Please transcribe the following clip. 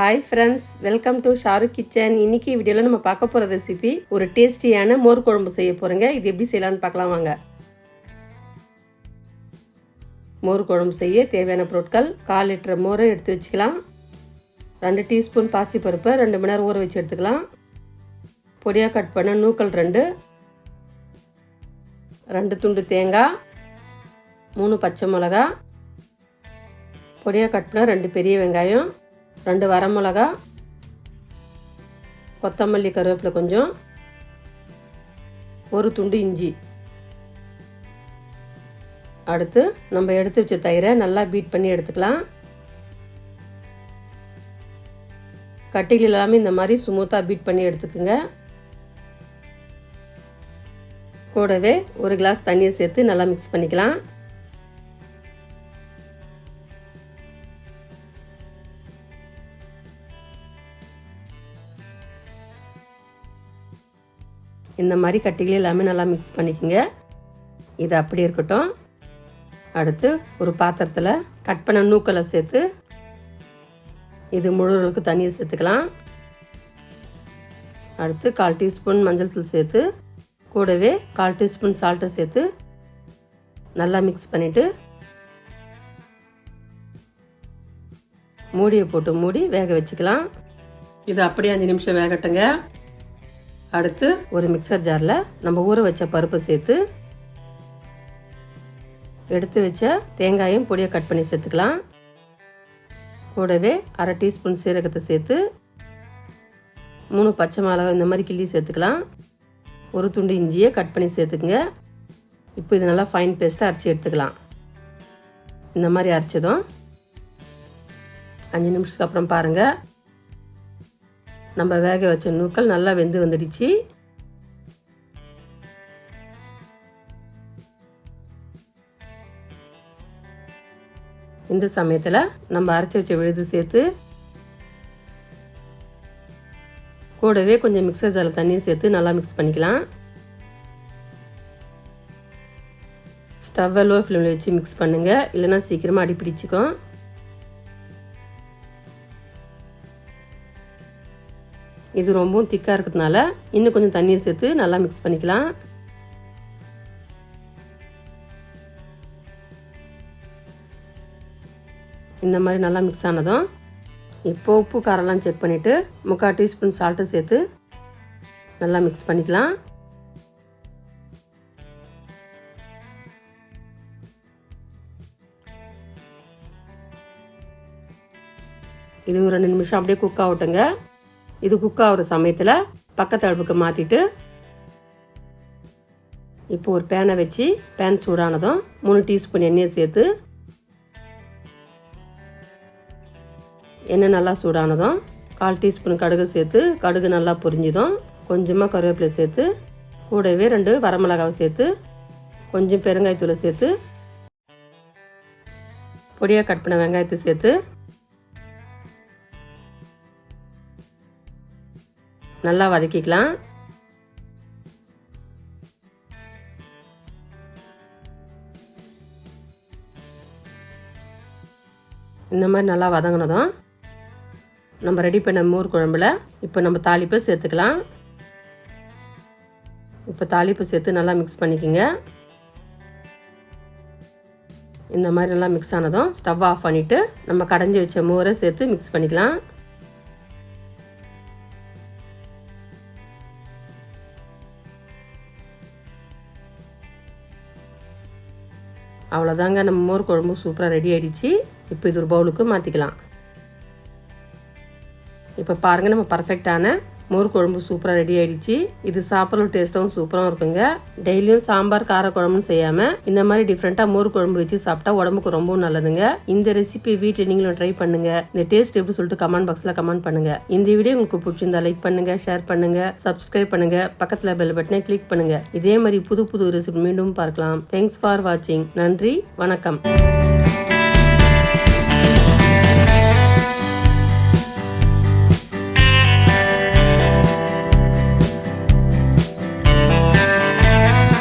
Hi friends welcome to Shahrukh kitchen இன்னைக்கு வீடியோவில் நம்ம பார்க்க போகிற ரெசிபி ஒரு டேஸ்டியான மோர் குழம்பு செய்ய போகிறோங்க இது எப்படி செய்யலான்னு பார்க்கலாம் வாங்க. மோர் குழம்பு செய்ய தேவையான பொருட்கள் கால் லிட்டர் மோரை எடுத்து வச்சுக்கலாம். ரெண்டு டீஸ்பூன் பாசிப்பருப்பை ரெண்டு மணி நேரம் ஊற வச்சு எடுத்துக்கலாம். பொடியாக கட் பண்ண நூக்கல் ரெண்டு. ரெண்டு துண்டு தேங்காய் மூணு பச்சை மிளகா பொடியாக கட் பண்ண ரெண்டு பெரிய வெங்காயம். ரெண்டு வரமிளகா கொத்தமல்லி கருவேப்பிலை கொஞ்சம் ஒரு துண்டு இஞ்சி. அடுத்து நம்ம எடுத்து வச்ச தயிரை நல்லா பீட் பண்ணி எடுத்துக்கலாம். கட்டிகள் எல்லாமே இந்த மாதிரி சுமூத்தாக பீட் பண்ணி எடுத்துக்கோங்க. கூடவே ஒரு கிளாஸ் தண்ணியை சேர்த்து நல்லா மிக்ஸ் பண்ணிக்கலாம். இந்த மாதிரி கட்டிகள் எல்லாமே நல்லா மிக்ஸ் பண்ணிக்கோங்க. இது அப்படி இருக்கட்டும். அடுத்து ஒரு பாத்திரத்தில் கட் பண்ண நூக்களை சேர்த்து இது முழுவதுக்கு தண்ணியை சேர்த்துக்கலாம். அடுத்து கால் டீஸ்பூன் மஞ்சள் தூள் சேர்த்து கூடவே கால் டீஸ்பூன் சால்ட்டை சேர்த்து நல்லா மிக்ஸ் பண்ணிவிட்டு மூடியை போட்டு மூடி வேக வச்சுக்கலாம். இது அப்படியே அஞ்சு நிமிஷம் வேகட்டுங்க. அடுத்து ஒரு மிக்சர் ஜாரில் நம்ம ஊற வச்ச பருப்பு சேர்த்து எடுத்து வச்ச தேங்காயும் பொடியை கட் பண்ணி சேர்த்துக்கலாம். கூடவே அரை டீஸ்பூன் சீரகத்தை சேர்த்து மூணு பச்சை மிளகா இந்த மாதிரி கிள்ளி சேர்த்துக்கலாம். ஒரு துண்டு இஞ்சியை கட் பண்ணி சேர்த்துக்குங்க. இப்போ இது நல்லா ஃபைன் பேஸ்ட்டாக அரைச்சி எடுத்துக்கலாம். இந்த மாதிரி அரைச்சதும் அஞ்சு நிமிஷத்துக்கு அப்புறம் பாருங்கள் நம்ம வேக வச்ச நூக்கள் நல்லா வெந்து வந்துடுச்சு. இந்த சமயத்தில் நம்ம அரைச்சி வச்ச விழுது சேர்த்து கூடவே கொஞ்சம் மிக்சர் ஜாரில் தண்ணியும் சேர்த்து நல்லா மிக்ஸ் பண்ணிக்கலாம். ஸ்டவ்வை லோ ஃப்ளேமில் வச்சு மிக்ஸ் பண்ணுங்கள் இல்லைன்னா சீக்கிரமாக அடி பிடிச்சிக்கும் இது ரொம்பவும் திக்காக இருக்கிறதுனால இன்னும் கொஞ்சம் தண்ணியை சேர்த்து நல்லா மிக்ஸ் பண்ணிக்கலாம். இந்த மாதிரி நல்லா மிக்ஸ் ஆனதும் இப்போ உப்பு காரெல்லாம் செக் பண்ணிவிட்டு முக்கால் டீஸ்பூன் சால்ட்டு சேர்த்து நல்லா மிக்ஸ் பண்ணிக்கலாம். இது ஒரு ரெண்டு நிமிஷம் அப்படியே குக் ஆகட்டுங்க. இது குக் ஆகிற சமயத்தில் பக்கத்து அடுப்புக்கு மாற்றிட்டு இப்போ ஒரு பேனை வச்சு பேன் சூடானதும் மூணு டீஸ்பூன் எண்ணெயை சேர்த்து எண்ணெய் நல்லா சூடானதும் கால் டீஸ்பூன் கடுகு சேர்த்து கடுகு நல்லா பொரிஞ்சதும் கொஞ்சமாக கருவேப்பிலை சேர்த்து கூடவே ரெண்டு வரமிளகாவை சேர்த்து கொஞ்சம் பெருங்காயத்தூளை சேர்த்து பொடியாக கட் பண்ண வெங்காயத்தை சேர்த்து நல்லா வதக்கிக்கலாம். இந்த மாதிரி நல்லா வதங்கினதும் நம்ம ரெடி பண்ண மோர் குழம்புல இப்போ நம்ம தாளிப்பை சேர்த்துக்கலாம். இப்போ தாளிப்பு சேர்த்து நல்லா மிக்ஸ் பண்ணிக்கோங்க. இந்த மாதிரி நல்லா மிக்ஸ் ஆனதும் ஸ்டவ் ஆஃப் பண்ணிவிட்டு நம்ம கடைஞ்சி வச்ச மோரை சேர்த்து மிக்ஸ் பண்ணிக்கலாம். அவ்வளோதாங்க நம்ம மோர் குழம்பு சூப்பராக ரெடி ஆகிடுச்சு இப்போ இது ஒரு பவுலுக்கு மாற்றிக்கலாம் இப்போ பாருங்கள் நம்ம பர்ஃபெக்டான மோர் குழம்பு சூப்பராக ரெடி ஆயிடுச்சு. இது சாப்பிட்ற டேஸ்ட்டாகவும் சூப்பராகவும் இருக்குங்க. டெய்லியும் சாம்பார் கார குழம்புன்னு செய்யாமல் இந்த மாதிரி டிஃப்ரெண்ட்டாக மோர் குழம்பு வச்சு சாப்பிட்டா உடம்புக்கு ரொம்பவும் நல்லதுங்க. இந்த ரெசிபி வீட்டில் நீங்களும் ட்ரை பண்ணுங்க. இந்த டேஸ்ட் எப்படி சொல்லிட்டு கமெண்ட் பாக்ஸில் கமெண்ட் பண்ணுங்க. இந்த வீடியோ உங்களுக்கு பிடிச்சிருந்தா லைக் பண்ணுங்க ஷேர் பண்ணுங்க சப்ஸ்கிரைப் பண்ணுங்க பக்கத்தில் பெல் பட்டனை கிளிக் பண்ணுங்க. இதே மாதிரி புது புது ரெசிபி மீண்டும் பார்க்கலாம். தேங்க்ஸ் ஃபார் வாட்சிங் நன்றி வணக்கம்.